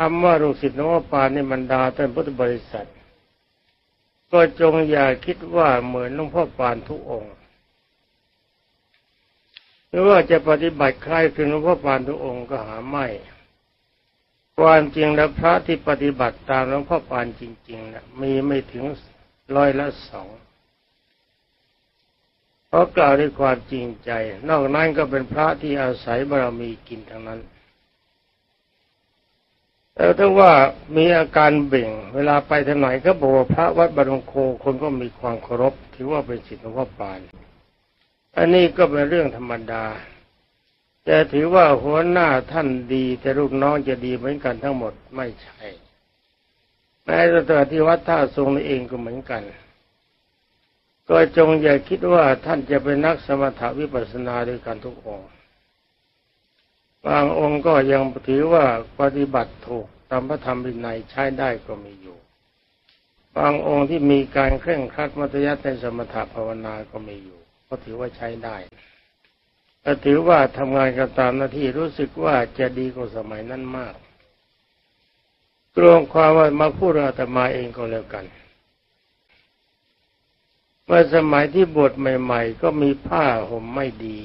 คำว่าลูกศิษย์หลวงพ่อปานในบรรดาท่านพุทธบริษัท ก็จงอย่าคิดว่าเหมือนหลวงพ่อปานทุกองค์หรือว่าจะปฏิบัติคล้ายคลึงหลวงพ่อปานทุกองค์ก็หาไม่ความจริงแล้วพระที่ปฏิบัติตามหลวงพ่อปานจริงๆนะมีไม่ถึงร้อยละสองเพราะกล่าวด้วยความจริงใจ นอกนั้นก็เป็นพระที่อาศัยบารมีกินทั้งนั้น แต่ถ้าว่ามีอาการเบ่ง เวลาไปทางไหนก็บอกว่าพระวัดบรมโคคนก็มีความเคารพถือว่าเป็นศิษย์หลวงพ่อปาน อันนี้ก็เป็นเรื่องธรรมดา แต่ถือว่าหัวหน้าท่านดี แต่ลูกน้องจะดีเหมือนกันทั้งหมดไม่ใช่แม้แต่ที่วัดท่าทรงนี่เองก็เหมือนกัน ก็จงอย่าคิดว่าท่านจะเป็นนักสมถวิปัสสนาด้วยกันทุกองค์ บางองค์ก็ยังถือว่าปฏิบัติถูกตามพระธรรมวินัยใช้ได้ก็มีอยู่ บางองค์ที่มีการเคร่งครัดมัธยัติในสมถะภาวนาก็มีอยู่ ก็ถือว่าใช้ได้ก็ถือว่าทำงานกันตามหน้าที่รู้สึกว่าจะดีกว่าสมัยนั้นมากรวมความว่ามาพูดอาตมาเองก็แล้วกันเมื่อสมัยที่บวชใหม่ ๆ ก็มีผ้าห่มไม่ดี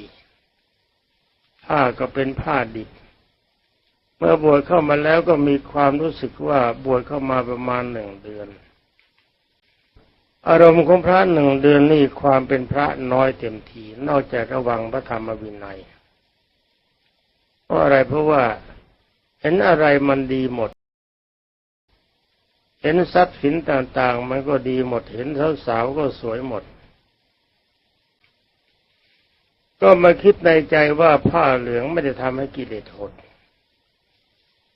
ผ้าก็เป็นผ้าดิบ เมื่อบวชเข้ามาแล้วก็มีความรู้สึกว่าบวชเข้ามาประมาณหนึ่งเดือน อารมณ์ของพระหนึ่งเดือนนี่ความเป็นพระน้อยเต็มทีนอกจากระวังพระธรรมวินัยเพราะอะไรเพราะว่าเห็นอะไรมันดีหมด เห็นทรัพย์สินต่างๆ มันก็ดีหมด เห็นสาวๆก็สวยหมด ก็มาคิดในใจว่าผ้าเหลืองไม่ได้ทำให้กิเลสหด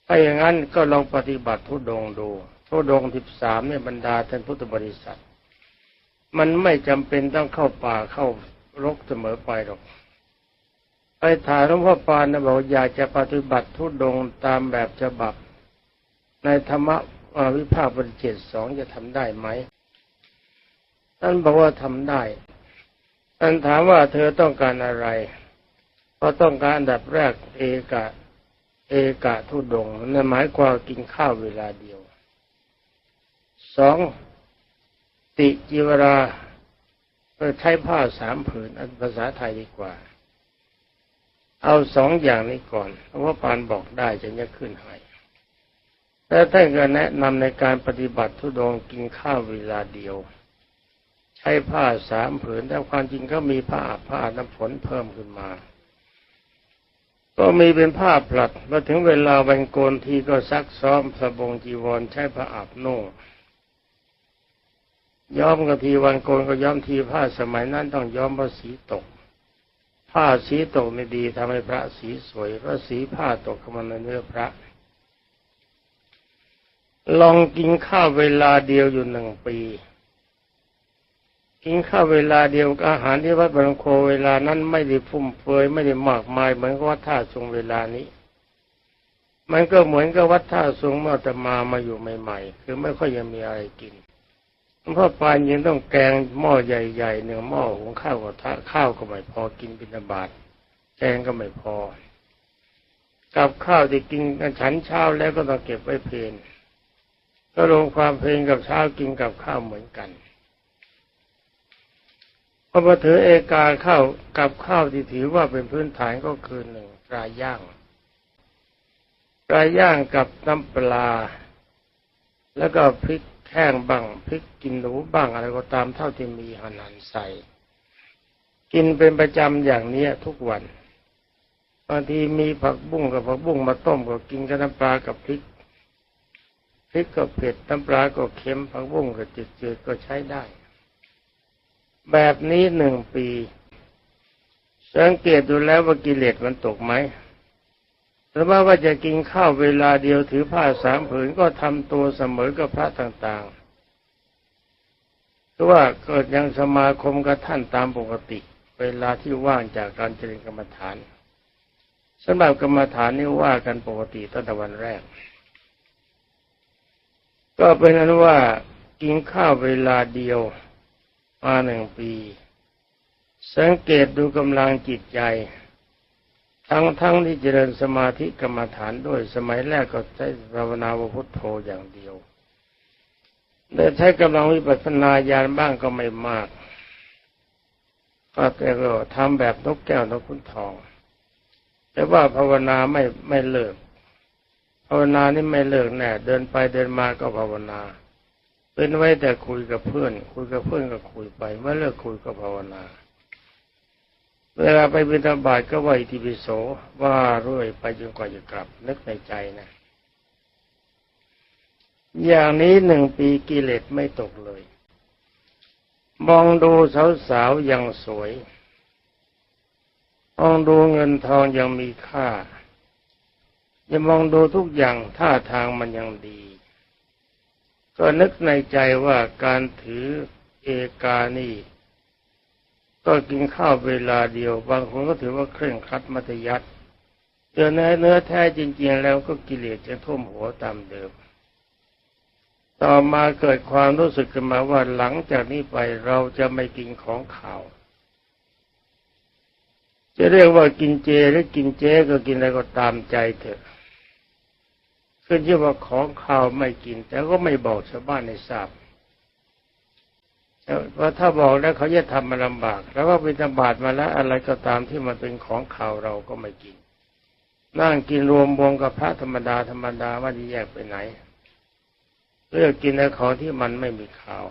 ถ้าอย่างนั้นก็ลองปฏิบัติทุดงดูทุดงสิบสามเนี่ยบรรดาท่านพุทธบริษัท มันไม่จำเป็นต้องเข้าป่าเข้ารกเสมอไปหรอกไปถามหลวงพ่อปานนะบอกอยากจะปฏิบัติทุดงตามแบบฉบับ ในธรรมวิภาคบริเจตสองจะทำได้ไหมท่านบอกว่าทำได้ ท่านถามว่าเธอต้องการอะไรเพราะต้องการอันดับแรกเอกะ เอกะทุดงนั่นหมายความกินข้าวเวลาเดียวสองติจิวราใช้ผ้าสามผืนภาษาไทยดีกว่า เอาสองอย่างนี้ก่อนเพราะว่าปานบอกได้จะจะขึ้นให้แล้วท่านก็แนะนำในการปฏิบัติทุดงกินข้าวเวลาเดียว ใช้ผ้าสามผืนแต่ความจริงก็มีผ้าผ้าน้ำฝนเพิ่มขึ้นมา ก็มีเป็นผ้าผลัดมาถึงเวลาวันโกนทีก็ซักซ้อมสบงจีวรใช้ผ้าอาบนุ่งย้อมก็ทีวันโกนก็ย้อมทีผ้าสมัยนั้นต้องย้อมเพราะสีตก ผ้าสีตกไม่ดีทำให้พระสีสวยเพราะสีผ้าตกเข้ามาในเนื้อพระ ลองกินข้าวเวลาเดียวอยู่หนึ่งปี กินข้าวเวลาเดียวอาหารที่วัดบางโคเวลานั้นไม่ได้ฟุ่มเฟือยไม่ได้มากมายเหมือนกับวัดท่าทรงเวลานี้ มันก็เหมือนกับวัดท่าทรงเมื่อตมามาอยู่ใหม่ๆ คือไม่ค่อยยังมีอะไรกินพ่อปานยังต้องแกงหม้อใหญ่ๆหนึ่งหม้อหุงข้าวกับข้าวก็ไม่พอกินบิณฑบาตแกงก็ไม่พอ กับข้าวที่กินกันฉันเช้าแล้วก็ต้องเก็บไว้เพลนก็ลงความเพลนกับเช้ากินกับข้าวเหมือนกัน อมาถือเอกาเข้ากับข้าวที่ถือว่าเป็นพื้นฐานก็คือหนึ่งปลาย่างปลาย่างกับน้ำปลา แล้วก็พริกแห้งบ้างพริกกินหนูบ้างอะไรก็ตามเท่าที่มีหันหันใส่ กินเป็นประจำอย่างนี้ทุกวันบางทีมีผักบุ้งกับผักบุ้งมาต้มก็กินกับน้ำปลากับพริกพริกก็เผ็ดน้ำปลาก็เค็มผักบุ้งก็จืดๆก็ใช้ได้ แบบนี้หนึ่งปี สังเกตดูแล้วว่ากิเลสมันตกไหมหรือว่าว่าจะกินข้าวเวลาเดียวถือผ้าสามผืนก็ทำตัวเสมอกับพระต่างๆหรือว่าเกิดยังสมาคมกับท่านตามปกติ เวลาที่ว่างจากการเจริญกรรมฐานสำหรับกรรมฐานนี่ว่ากันปกติตั้งแต่วันแรก ก็เป็นนั้นว่ากินข้าวเวลาเดียว มาหนึ่งปี สังเกตดูกำลังจิตใจ ทั้งทั้งที่เจริญสมาธิกรรมฐานด้วยสมัยแรกก็ใช้ภาวนาวพุทโธอย่างเดียวแต่ใช้กำลังวิปัสสนาญาณบ้างก็ไม่มากก็แต่ก็ทำแบบนกแก้วนกขุนทอง แต่ว่าภาวนาไม่ไม่เลิกภาวนานี่ไม่เลิกแน่เดินไปเดินมาก็ภาวนา เป็นไว้แต่คุยกับเพื่อน คุยกับเพื่อนก็คุยไป เมื่อเลิกคุยก็ภาวนา เวลาไปบิณฑบาตก็ไหวทิปิโสว่ารื่อยไปจนกว่าจะกลับ นึกในใจนะ อย่างนี้หนึ่งปีกิเลสไม่ตกเลย มองดูสาวๆยังสวยมองดูเงินทองยังมีค่าอย่ามองดูทุกอย่างท่าทางมันยังดี ก็นึกในใจว่าการถือเอกานี่ก็กินข้าวเวลาเดียว บางคนก็ถือว่าเคร่งครัดมัธยัติเจอในเนื้อแท้จริง ๆ แล้วก็กิเลสจะท่วมหัวตามเดิม ต่อมาเกิดความรู้สึกขึ้นมาว่าหลังจากนี้ไปเราจะไม่กินของข่าว จะเรียกว่ากินเจหรือกินเจก็กินอะไรก็ตามใจเถอะ ขึ้นชื่อว่าของข่าวไม่กิน แต่ก็ไม่บอกชาวบ้านให้ทราบเพราะถ้าบอกแล้วเขาจะทำมันลำบาก แล้วก็เป็นบาตมาแล้วอะไรก็ตามที่มันเป็นของข่าวเราก็ไม่กิน นั่งกินรวมวงกับพระธรรมดาธรรมดาว่าจะแยกไปไหนเลือกกินในของที่มันไม่มีข่าว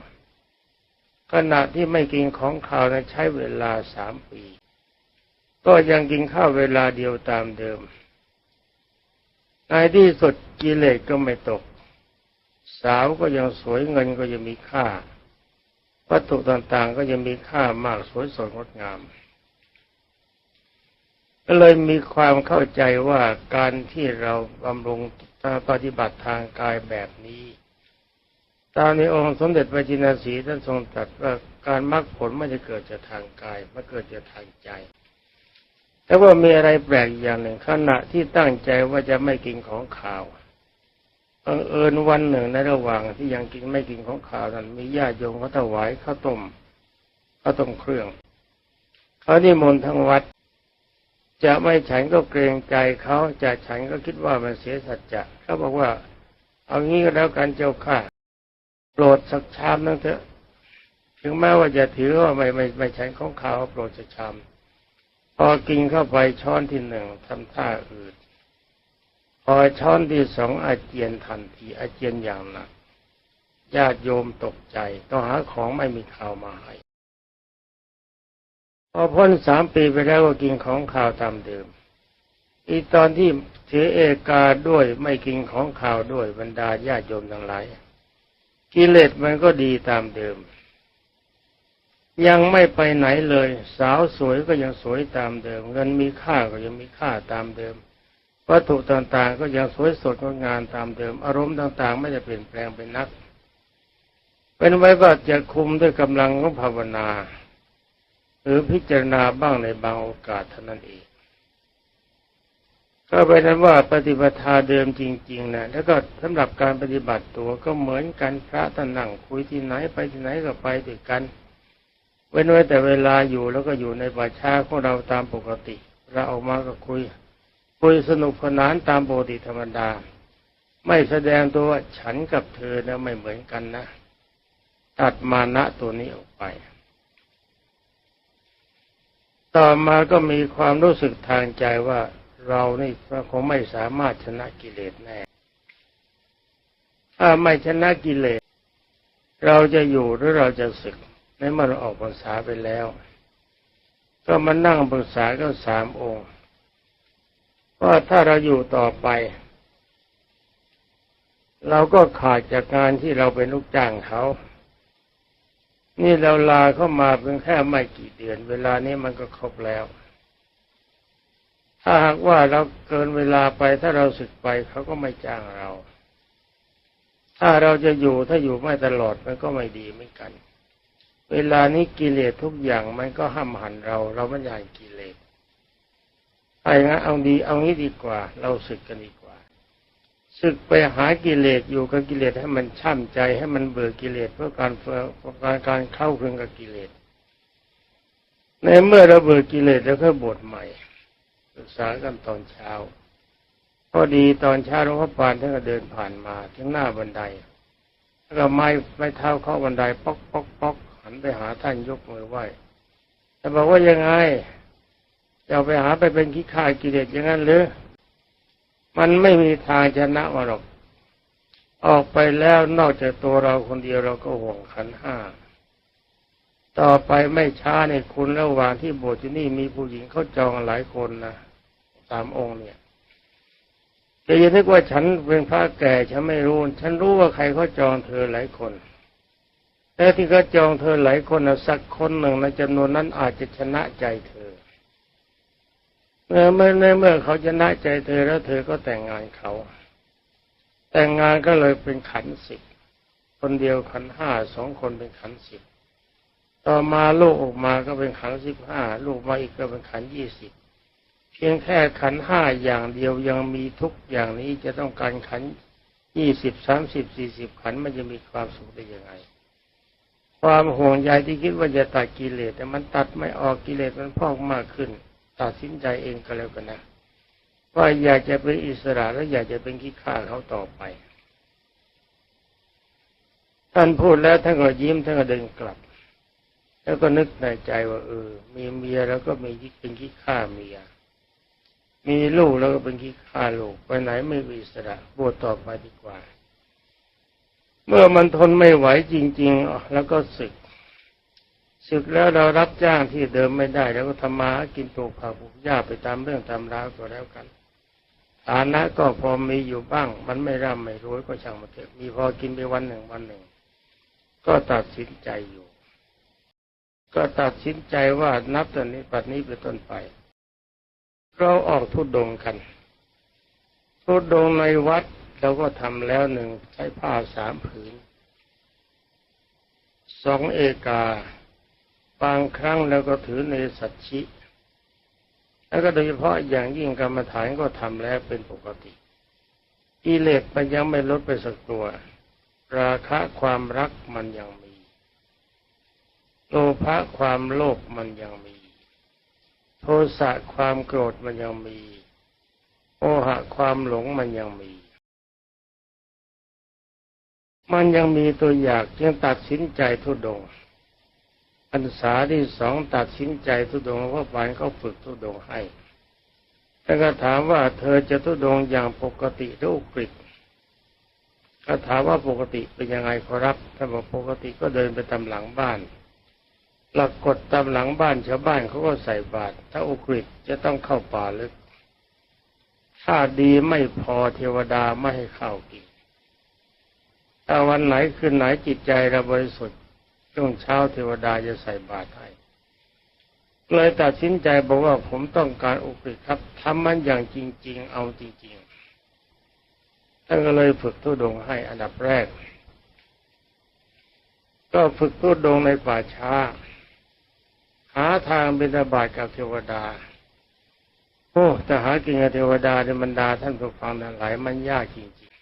ขณะที่ไม่กินของข่าวนะใช้เวลาสามปี ก็ยังกินข้าวเวลาเดียวตามเดิม ในที่สุดกิเลสก็ไม่ตก สาวก็ยังสวยเงินก็ยังมีค่า วัตถุต่างๆก็ยังมีค่ามากสวยสดงดงามก็เลยมีความเข้าใจว่าการที่เราบำรุงปฏิบัติทางกายแบบนี้ ตามในองค์สมเด็จพระจินสีท่านทรงตรัสว่าการมรรคผลไม่จะเกิดจากทางกายมันเกิดจากทางใจ แต่ว่ามีอะไรแปลกอย่างหนึ่งขณะที่ตั้งใจว่าจะไม่กินของข่าวบังเอิญวันหนึ่งในระหว่างที่ยังกินไม่กินของข่าวนั้น มีญาติโยมเขาถวายข้าวต้มข้าวต้มเครื่องเขานิมนต์ทั้งวัด จะไม่ฉันก็เกรงใจเขาจะฉันก็คิดว่ามันเสียสัจจะเขาบอกว่า เอางี้ก็แล้วกันเจ้าข้าโปรดสักชามนึงเถอะ ถึงแม้ว่าจะถือว่าไม่ไม่ไม่ฉันของข่าวโปรดสักชาม พอกินเข้าไปช้อนที่หนึ่งทำท่าอืดพอช้อนที่สองอาเจียนทันทีอาเจียนอย่างหนักญาติโยมตกใจ ต้องหาของไม่มีข่าวมาให้พอพ้นสามปีไปแล้วก็กินของข่าวตามเดิม อีตอนที่ถือเอกาด้วยไม่กินของข่าวด้วยบรรดาญาติโยมทั้งหลายกิเลสมันก็ดีตามเดิม ยังไม่ไปไหนเลย สาวสวยก็ยังสวยตามเดิม เงินมีค่าก็ยังมีค่าตามเดิม วัตถุต่างๆ ก็ยังสวยสดงดงามตามเดิม อารมณ์ต่างๆ ไม่ได้เปลี่ยนแปลงไปนัก เป็นไว้ว่าจะคุมด้วยกำลังของภาวนา หรือพิจารณาบ้างในบางโอกาสเท่านั้นเองก็เป็นนั้นว่าปฏิปทาเดิมจริง ๆนะแล้วก็สำหรับการปฏิบัติตัวก็เหมือนกันพระท่านนั่งคุยที่ไหนไปที่ไหนก็ไปด้วยกัน ว้นไว้แต่เวลาอยู่แล้วก็อยู่ในป่าช้าของเราตามปกติ เราออกมาก็คุย คุยสนุกสนานตามปกติธรรมดา ไม่แสดงตัวว่าฉันกับเธอนะไม่เหมือนกันนะ ตัดมานะตัวนี้ออกไป ต่อมาก็มีความรู้สึกทางใจว่าเรานี่คงไม่สามารถชนะกิเลสแน่ ถ้าไม่ชนะกิเลส เราจะอยู่หรือเราจะศึก ในเมื่อเราออกพรรษาไปแล้ว ก็มานั่งปรึกษากันสามองค์ว่าถ้าเราอยู่ต่อไป เราก็ขาดจากการที่เราเป็นลูกจ้างเขานี่เราลาเข้ามาเพียงแค่ไม่กี่เดือน เวลานี้มันก็ครบแล้ว ถ้าหากว่าเราเกินเวลาไปถ้าเราสึกไปเขาก็ไม่จ้างเรา ถ้าเราจะอยู่ถ้าอยู่ไม่ตลอดมันก็ไม่ดีเหมือนกัน เวลานี้กิเลสทุกอย่างมันก็ห้ามหันเรา เราไม่อยากกิเลสไอ้งั้นเอาดีเอางี้ดีกว่า เราศึกกันดีกว่าศึกไปหากิเลสอยู่กับกิเลสให้มันช่ำใจให้มันเบื่อกิเลสเพื่อการเพื่อการการเข้าเครื่องกับกิเลสในเมื่อเราเบื่อกิเลสแล้วก็บทใหม่ศึกษากันตอนเช้าพอดีตอนเช้าหลวงพ่อปานท่านก็เดินผ่านมาถึงหน้าบันไดแล้วก็ไม้ไม้เท้าเข้าบันไดป๊อกป๊อกป๊อก หันไปหาท่านยกมือไหว้แต่บอกว่ายังไงจะเอาไปหาไปเป็นขี้ข้ากิเลสอย่างนั้นหรือ มันไม่มีทางชนะมาหรอก ออกไปแล้วนอกจากตัวเราคนเดียวเราก็ห่วงขันห้า ต่อไปไม่ช้าในคุณระหว่างที่โบสถ์ที่นี่มีผู้หญิงเขาจองหลายคนนะสามองค์เนี่ยจะยังนึกว่าฉันเป็นพระแก่ฉันไม่รู้ ฉันรู้ว่าใครเขาจองเธอหลายคน แต่ที่เขาจองเธอหลายคนนะสักคนหนึ่งในจำนวนนั้นอาจจะชนะใจเธอ เมื่อเมื่อในเมื่อเขาชนะใจเธอแล้วเธอก็แต่งงานเขา แต่งงานก็เลยเป็นขันสิบคนเดียวขันห้าสองคนเป็นขันสิบต่อมาลูกออกมาก็เป็นขันสิบห้าลูกมาอีกก็เป็นขันยี่สิบเพียงแค่ขันห้าอย่างเดียวยังมีทุกอย่างนี้จะต้องการขันยี่สิบสามสิบสี่สิบขันมันจะมีความสุขได้ยังไง ความห่วงใยที่คิดว่าจะตัดกิเลสแต่มันตัดไม่ออกกิเลสมันพอกมากขึ้น ตัดสินใจเองก็แล้วกันนะว่าอยากจะเป็นอิสระและอยากจะเป็นขี้ข้าเขาต่อไป ท่านพูดแล้วท่านก็ยิ้มท่านก็เดินกลับ แล้วก็นึกในใจว่าเออ มีเมียแล้วก็มีเป็นขี้ข้าเมีย มีลูกแล้วก็เป็นขี้ข้าลูกไปไหนไม่มีอิสระบวชต่อไปดีกว่า เมื่อมันทนไม่ไหวจริง ๆ แล้วก็ศึก ศึกแล้วเรารับจ้างที่เดิมไม่ได้ แล้วก็ทำมากินปลูกผักปลูกหญ้าไปตามเรื่องตามราวก็แล้วกันฐานะก็พอมีอยู่บ้าง มันไม่ร่ำไม่รวยก็ช่างมาเถอะมีพอกินไปวันหนึ่งวันหนึ่ง ก็ตัดสินใจอยู่ ก็ตัดสินใจว่านับตอนนี้ปัดนี้เป็นต้นไป เราออกทุดดงกัน ทุดดงในวัด เราก็ทำแล้วหนึ่งใช้ผ้าสามผืนสองเอกา บางครั้งแล้วก็ถือในสัจชิ แล้วก็โดยเฉพาะอย่างยิ่งกรรมฐานก็ทำแล้วเป็นปกติกิเลสมันยังไม่ลดไปสักตัว ราคะความรักมันยังมีโลภะความโลภมันยังมี โทสะความโกรธมันยังมีโอหะความหลงมันยังมี มันยังมีตัวอยากจึงตัดสินใจทุดงค์พรรษาที่สองตัดสินใจทุดงเพราะปานเขาฝึกทุดงให้แล้วก็ถามว่าเธอจะทุดงอย่างปกติหรืออุกฤษก็ถามว่าปกติเป็นยังไงขอรับถ้าบอกปกติก็เดินไปตามหลังบ้านหลักกฎตามหลังบ้านชาวบ้านเขาก็ใส่บาตรถ้าอุกฤษจะต้องเข้าป่าลึก ถ้าดีไม่พอเทวดาไม่ให้เข้ากิน ถ้าวันไหนคืนไหนจิตใจเราบริสุทธิ์ช่วงเช้าเทวดาจะใส่บาตรให้เลยตัดสินใจบอกว่าผมต้องการอุกฤษครับทำมันอย่างจริง ๆ เอาจริงๆท่านก็เลยฝึกทุดงให้อันดับแรก ก็ฝึกทุดงในป่าช้า หาทางบิณฑบาตกับเทวดาโอ้แต่หากินกับเทวดาในบรรดาท่านผู้ฟังทั้งหลายมันยากจริงๆ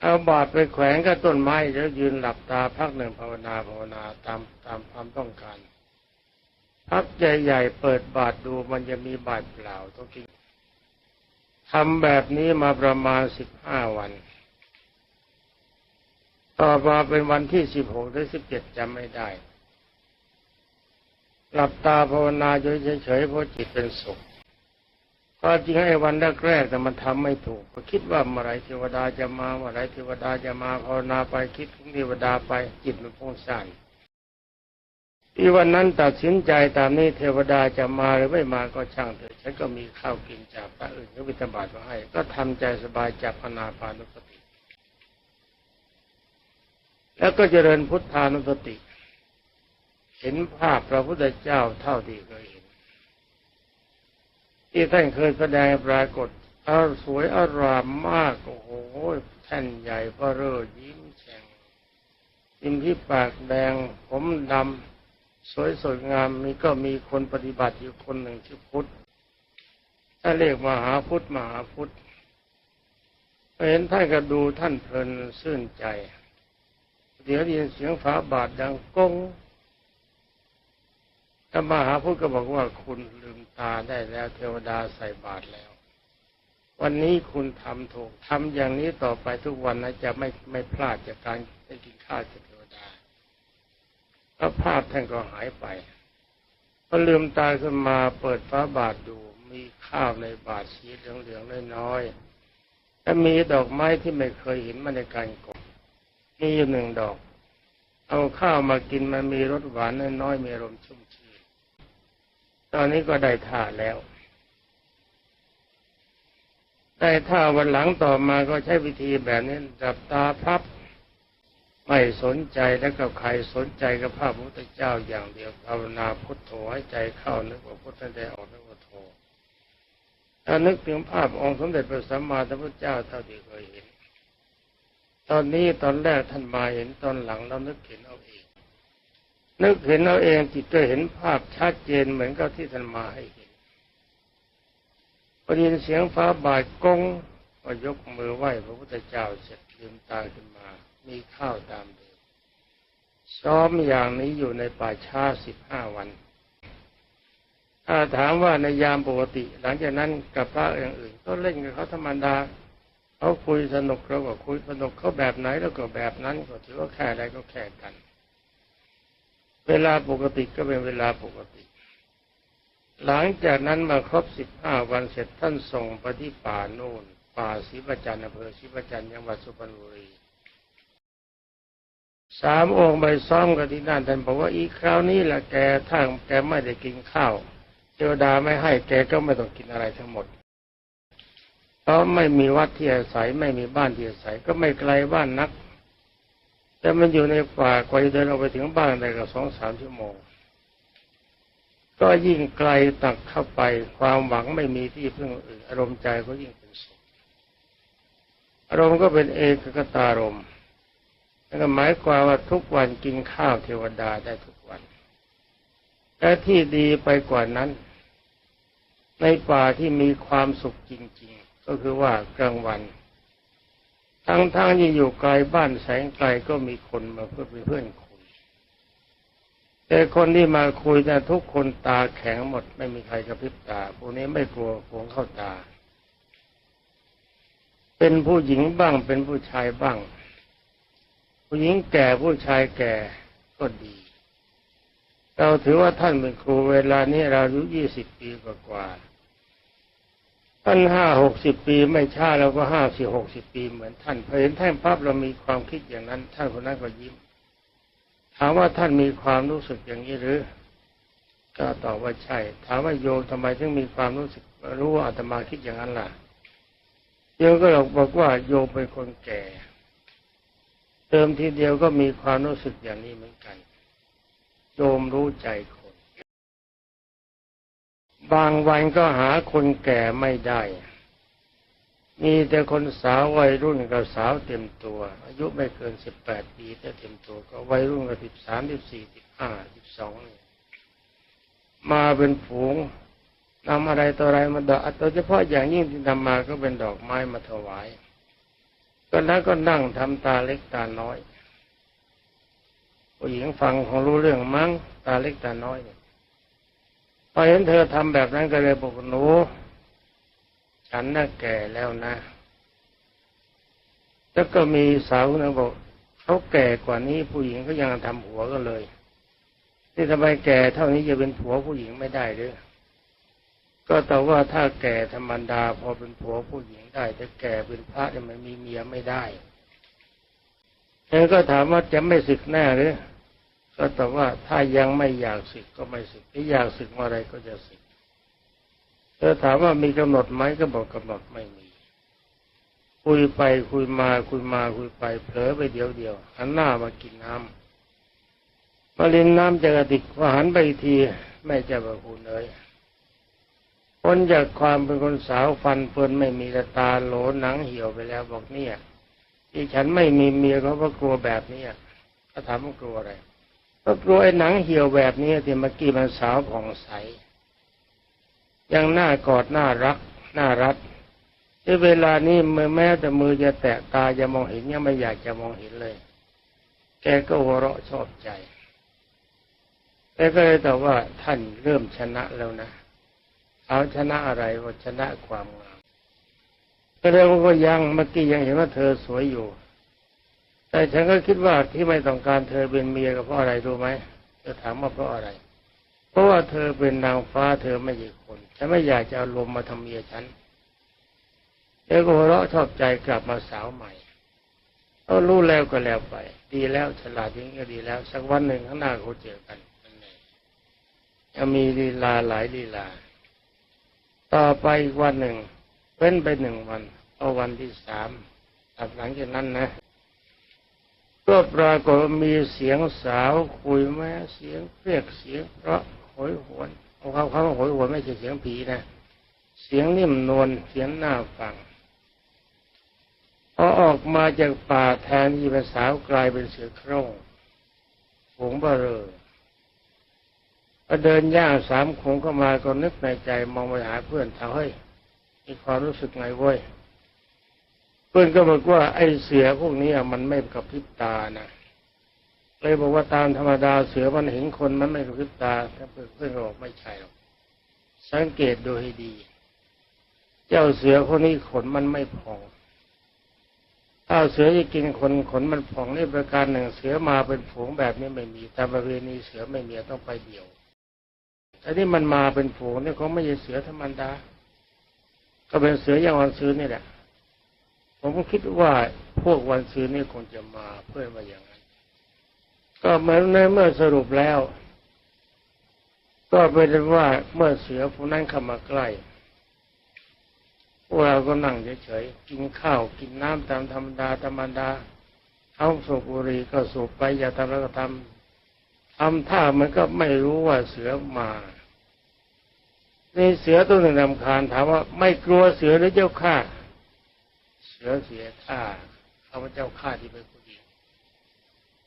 เอาบาตรไปแขวนกับต้นไม้แล้วยืนหลับตาพักหนึ่งภาวนาภาวนาตามตามความต้องการ พักใหญ่ๆเปิดบาตรดูมันจะมีบาตรเปล่าต้องกินทำแบบนี้มาประมาณสิบห้าวัน ต่อมาเป็นวันที่สิบหกหรือสิบเจ็ดจำไม่ได้ หลับตาภาวนาเฉยๆเพราะจิตเป็นสุข ก็จริงไอ้วันแรกๆแต่มันทำไม่ถูก ก็คิดว่าเมื่อไรเทวดาจะมาเมื่อไรเทวดาจะมาภาวนาไปคิดถึงเทวดาไปจิตมันพุ่งสั่นที่วันนั้นตัดสินใจตามนี้เทวดาจะมาหรือไม่มาก็ช่างเถอะฉันก็มีข้าวกินจากพระอื่นก็วิตบาตมาให้ ก็ทำใจสบายจากพนาปานุสติ แล้วก็เจริญพุทธานุสติ เห็นภาพพระพุทธเจ้าเท่าที่เคย ที่ท่านเคยแสดงปรากฏอาสวยอารามมากโอ้โหแท่นใหญ่พระเร่อยิ้มแฉ่งยิ้มที่ปากแดงผมดำสวยสดงามมีก็มีคนปฏิบัติอยู่คนหนึ่งชื่อพุทธถ้าเรียกมหาพุทธมหาพุทธเห็นท่านก็ดูท่านเพลินซื่นใจ เดี๋ยวได้ยินเสียงฝาบาทดังก้ง ถ้ามหาพุทธก็บอกว่าคุณลืมตาได้แล้ว เทวดาใส่บาตรแล้ว วันนี้คุณทำถูกทำอย่างนี้ต่อไปทุกวันนะจะไม่ไม่พลาดจากการได้กินข้าวจากเทวดาแล้วภาพท่านก็หายไปพอลืมตาขึ้นมาเปิดฟ้าบาทดูมีข้าวในบาทสีเหลืองๆน้อยๆและมีดอกไม้ที่ไม่เคยเห็นมาในการก่อนมีอยู่หนึ่งดอก เอาข้าวมากินมันมีรสหวานน้อยๆมีรมชุ่ม ตอนนี้ก็ได้ท่าแล้ว ได้ท่าวันหลังต่อมาก็ใช้วิธีแบบนี้ดับตาพับ ไม่สนใจแล้วกับใครสนใจกับพระพุทธเจ้าอย่างเดียวภาวนาพุทโธให้ใจเข้านึกว่าพุทธได้ออกนึกว่าโธถ้านึกถึงภาพองค์สมเด็จพระสัมมาสัมพุทธเจ้าเท่าที่เคยเห็น ตอนนี้ตอนแรกท่านมาเห็นตอนหลังเรานึกเห็นเอาเอง นึกเห็นเอาเองจิตก็เห็นภาพชัดเจนเหมือนกับที่ท่านมาให้เห็นพอได้ยินเสียงฟ้าบาดกงก็ยกมือไหว้พระพุทธเจ้าเสร็จลืมตาขึ้นมา มีข้าวตามเดิมซ้อมอย่างนี้อยู่ในป่าช้าสิบห้าวัน ถ้าถามว่าในยามปกติ หลังจากนั้นกับพระอย่างอื่นก็เล่นกับเขาธรรมดาเขาคุยสนุกเราก็คุยสนุกเขาแบบไหนแล้วก็แบบนั้นก็ถือว่าแค่ใดก็แค่กัน เวลาปกติก็เป็นเวลาปกติ หลังจากนั้นมาครบสิบห้าวันเสร็จท่านส่งไปที่ป่าโน่น ป่าศรีประจันทร์อำเภอศรีประจันทร์จังหวัดสุพรรณบุรีสามองค์ไปซ้อมกันที่นั่นท่านบอกว่าอีกคราวนี้แหละแกถ้าแกไม่ได้กินข้าวเทวดาไม่ให้แกก็ไม่ต้องกินอะไรทั้งหมดเพราะไม่มีวัดที่อาศัยไม่มีบ้านที่อาศัยก็ไม่ไกลบ้านนัก แต่มันอยู่ในป่ากว่าจะเดินออกไปถึงบ้านได้ก็สองสามชั่วโมง ก็ยิ่งไกลตักเข้าไปความหวังไม่มีที่พึ่งอื่นอารมณ์ใจก็ยิ่งเป็นสุขอารมณ์ก็เป็นเอกกตารมณ์นั่นก็หมายความว่าทุกวันกินข้าวเทวดาได้ทุกวันและที่ดีไปกว่านั้น ในป่าที่มีความสุขจริง ๆ ก็คือว่ากลางวัน ทั้งๆทที่อยู่ไกลบ้านแสงไกลก็มีคนมาเพื่อเป็นเพื่อนคุยแต่คนที่มาคุยแต่ทุกคนตาแข็งหมดไม่มีใครกระพริบตาพวกนี้ไม่กลัวผงเข้าตา เป็นผู้หญิงบ้างเป็นผู้ชายบ้าง ผู้หญิงแก่ผู้ชายแก่ก็ดี เราถือว่าท่านเป็นครูเวลานี้เราอายุยี่สิบปีกว่าๆ ท่านห้าหกสิบปีไม่ช้าเราก็ห้าสิบหกสิบปีเหมือนท่านพอเห็นท่านปั๊บเรามีความคิดอย่างนั้น ท่านคนนั้นก็ยิ้ม ถามว่าท่านมีความรู้สึกอย่างนี้หรือ ก็ตอบว่าใช่ ถามว่าโยมทำไมถึงมีความรู้สึกรู้ว่าอาตมาคิดอย่างนั้นล่ะโยมก็บอกว่าโยมเป็นคนแก่ เติมทีเดียวก็มีความรู้สึกอย่างนี้เหมือนกัน โยมรู้ใจค บางวันก็หาคนแก่ไม่ได้ มีแต่คนสาววัยรุ่นกับสาวเต็มตัว อายุไม่เกินสิบแปดปีแต่เต็มตัวก็วัยรุ่นกับสิบสามสิบสี่สิบห้าสิบสองมาเป็นฝูงนำอะไรต่ออะไรมาดอกโดยเฉพาะอย่างยิ่งที่นำมาก็เป็นดอกไม้มาถวายก็แล้วก็นั่งทำตาเล็กตาน้อยผู้หญิงฟังของรู้เรื่องมั้งตาเล็กตาน้อยเนี่ย พอเห็นเธอทำแบบนั้นก็เลยบอกหนูฉันน่ะแก่แล้วนะ แล้วก็มีสาวนนึงบอกเขาแก่กว่านี้ผู้หญิงก็ยังทำหัวก็เลย ที่ทำไมแก่เท่านี้จะเป็นผัวผู้หญิงไม่ได้หรือก็แต่ว่าถ้าแก่ธรรมดาพอเป็นผัวผู้หญิงได้ แต่แก่เป็นพระเนี่ยมันมีเมียไม่ได้เธอก็ถามว่าจะไม่ศึกแน่หรือ ก็แต่ว่าถ้ายังไม่อยากศึกก็ไม่ศึกถ้าอยากศึกเมื่อไรก็จะศึกเธอถามว่ามีกำหนดไหมก็บอกกำหนดไม่มี คุยไปคุยมาคุยมาคุยไปเผลอไปเดียวเดียวหันหน้ามากินน้ำมาเล่นน้ำจากกระติกพอหันไปอีกทีแม่เจ้าประคุณเลยพ้นจากความเป็นคนสาวฟันเฟินไม่มีตาโหลหนังเหี่ยวไปแล้วบอกเนี่ยที่ฉันไม่มีเมียเขาก็กลัวแบบนี้ก็ถามว่ากลัวอะไร ก็กลัวไอ้หนังเหี่ยวแบบนี้ที่เมื่อกี้มันสาวผ่องใส ยังหน้ากอดหน้ารักหน้ารัดที่เวลานี้มือแม้แต่มือจะแตะตาจะมองเห็นยังไม่อยากจะมองเห็นเลย แกก็หัวเราะชอบใจแกแต่ก็เลยตอบว่าท่านเริ่มชนะแล้วนะเอาชนะอะไรว่าชนะความงามก็เลยว่ายังเมื่อกี้ยังเห็นว่าเธอสวยอยู่ แต่ฉันก็คิดว่าที่ไม่ต้องการเธอเป็นเมียก็เพราะอะไรรู้ไหมจะถามว่าเพราะอะไร เพราะว่าเธอเป็นนางฟ้าเธอไม่ใช่คนฉันไม่อยากจะเอาลมมาทำเมียฉันแล้วก็หัวเราะชอบใจกลับมาสาวใหม่ก็รู้แล้วก็แล้วไป ดีแล้วฉลาดอย่งก็ดีแล้ว สักวันหนึ่งข้างหน้าเขาเจอกันนั่นเองจะมีลีลาหลายลีลา ต่อไปอีกวันหนึ่งเว้นไปหนึ่งวันเอาวันที่สามหลังจากนั้นนะ ก็ปรากฏมีเสียงสาวคุยแม่เสียงเรียกเสียงเพราะโหยหวนเอาคำคำว่าโหยหวนไม่ใช่เสียงผีนะ เสียงนิ่มนวลเสียงน่าฟังพอออกมาจากป่าแทนที่เป็นสาวกลายเป็นเสือโคร่งหงบอเรอก็เดินย่างสามคงเข้ามาก็นึกในใจมองไปหาเพื่อนถาเฮ้ยมีความรู้สึกไงเว้ย เพื่อนก็บอกว่าไอ้เสือพวกนี้มันไม่กระพริบตานะเลยบอกว่าตามธรรมดาเสือมันเห็นคนมันไม่กระพริบตาแต่เพื่อนก็บอกไม่ใช่หรอกสังเกตดูให้ดี เจ้าเสือคนนี้ขนมันไม่พองถ้าเสือจะกินคนขนมันผ่องนี่ประการหนึ่งเสือมาเป็นฝูงแบบนี้ไม่มีตามประเพณีเสือไม่มีต้องไปเดี่ยวแต่นี่มันมาเป็นฝูงนี่เขาไม่ใช่เสือธรรมดาก็เป็นเสืออย่างวันซื้อนี่แหละ ผมคิดว่าพวกวันซื้อนี่คงจะมาเพื่อมาอย่างนั้น ก็เหมือนในเมื่อสรุปแล้ว ก็เป็นว่าเมื่อเสือผู้นั้นเข้ามาใกล้พวกเราก็นั่งเฉยๆกินข้าวกินน้ำตามธรรมดาธรรมดาเขาสูบบุหรี่ก็สูบไปอย่าทำแล้วก็ทำทำท่ามันก็ไม่รู้ว่าเสือมาในเสือตัวหนึ่งรำคาญถามว่าไม่กลัวเสือหรือเจ้าข้า เสือเสียท่าเขาเป็นเจ้าข้าที่เป็นผู้หญิง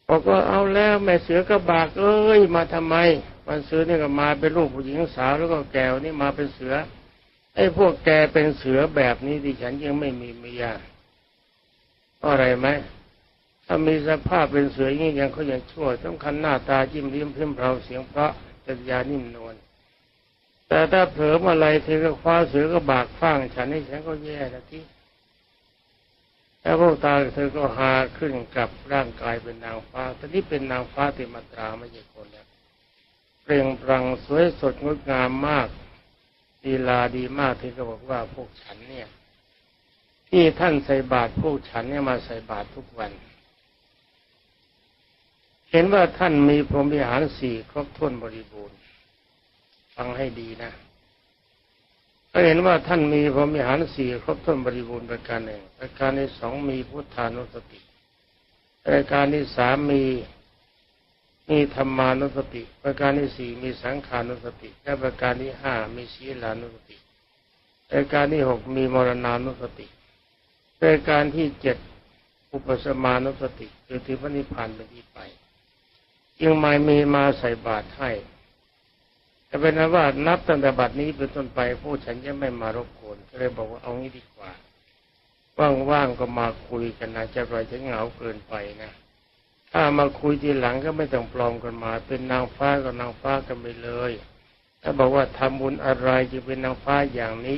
บอกว่าเอาแล้วแม่เสือกระบากเอ้ยมาทำไมวันเสือนี่ก็มาเป็นลูกผู้หญิงสาวแล้วก็แก้วนี่มาเป็นเสือไอ้พวกแกเป็นเสือแบบนี้ดิฉันยังไม่มีเมียเพราะอะไรไหมถ้ามีสภาพเป็นเสืออย่างนี้ยังเขายังชั่วสำคัญหน้าตาจิ้มริมเพิ่มเพราเสียงเพราะจริยานิ่มนวลแต่ถ้าเผลอเมื่อไรเธอก็คว้าเสือก็บากฟังฉันนี่ฉันก็แย่ละที่ แล้วพวกตาเธอก็หาขึ้นกับร่างกายเป็นนางฟ้าตอนนี้เป็นนางฟ้าเต็มตราไม่ใช่คนแล้วเปล่งปลั่งสวยสดงดงามมากลีลาดีมากที่เขาบอกว่าพวกฉันเนี่ย ที่ท่านใส่บาตรพวกฉันเนี่ยมาใส่บาตรทุกวัน เห็นว่าท่านมีพรหมวิหารสี่ครบถ้วนบริบูรณ์ ฟังให้ดีนะ ก็เห็นว่าท่านมีพรหมิหารสี่ครบถ้วนบริบูรณ์ประการหนึ่งประการที่สองมีพุทธานุสติประการที่สามมีมีธรรมานุสติ ประการที่สี่มีสังขานุสติ และประการที่ห้ามีศีลานุสติประการที่หกมีมรณานุสติประการที่เจ็ดอุปสมานุสติคือที่พระนิพพานเป็นที่ไปจึงไม่มีมาใส่บาตรให้ แต่เป็นนว่านับตั้งแต่บัดนี้เป็นต้นไปผู้ฉันจะไม่มารบกวนก็เลยบอกว่าเอางี้ดีกว่าว่างๆก็มาคุยกันนะจะปล่อยฉันเหงาเกินไปนะถ้ามาคุยทีหลังก็ไม่ต้องปลอมกันมา เป็นนางฟ้าก็นางฟ้ากันไปเลยถ้าบอกว่าทำบุญอะไรจะเป็นนางฟ้าอย่างนี้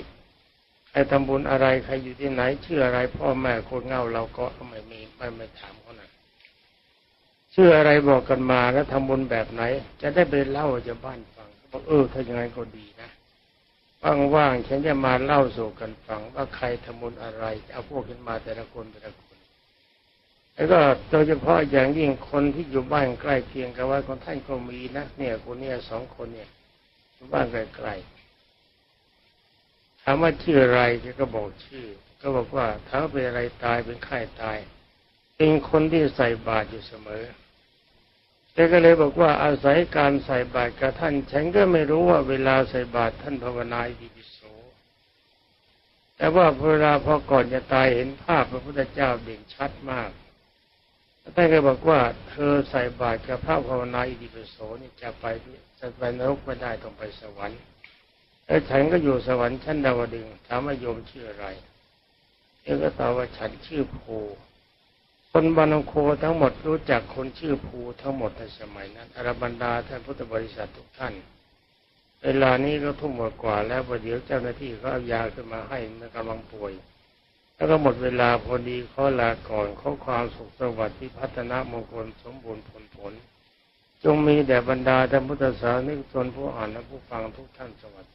ใครทำบุญอะไรใครอยู่ที่ไหนชื่ออะไร พ่อแม่คนเงาเราก็ไม่มีไม่ไม่ถามเขานะชื่ออะไรบอกกันมาแล้วทำบุญแบบไหน จะได้ไปเล่าจะบ้าน เออถ้าอย่างไงก็ดีนะว่างๆฉันจะมาเล่าสู่กันฟังว่าใครทำบุญอะไรเอาพวกขึ้นมาแต่ละคนแต่ละคนแล้วก็โดยเฉพาะอย่างยิ่งคนที่อยู่บ้านใกล้เคียงกับว่าคนท่านก็มีนะเนี่ยคนเนี้สองคนเนี่ยอยู่บ้านใกล้ๆถามว่าชื่ออะไรก็บอกชื่อ ก็บอกว่าถ้าเป็นอะไรตายเป็นไข้ตาย เป็นคนที่ใส่บาตรอยู่เสมอ แกก็เลยบอกว่าอาศัยการใส่บาตรกับท่าน ฉันก็ไม่รู้ว่าเวลาใส่บาตรท่านภาวนาอิติโส แต่ว่าเวลาพอก่อนจะตายเห็นภาพพระพุทธเจ้าเด่นชัดมากท่านก็บอกว่าเธอใส่บาตรกับพระภาวนาอิติปิโสนี่จะไปจะไปนรกไม่ได้ต้องไปสวรรค์แล้วฉันก็อยู่สวรรค์ชั้นดาวดึงถามว่าโยมชื่ออะไรเอก็ตอบว่าฉันชื่อโพโพ คนบานองโคทั้งหมดรู้จักคนชื่อภูทั้งหมดในสมัยนั้นอรบรรดาท่านพุทธบริษัททุกท่าน เวลานี้ก็ทุ่มดกว่าแล้วประเดี๋ยวเจ้าหน้าที่เขาเอายาขึ้นมาให้เมื่อกำลังป่วย แล้วก็หมดเวลาพอดีขอลาก่อนขอความสุขสวัสดิ์ที่พัฒนามงคลสมบูรณ์ผลผล จงมีแด่บรรดาท่านพุทธศาสนิกชนผู้อ่านและผู้ฟังทุกท่านสวัสดี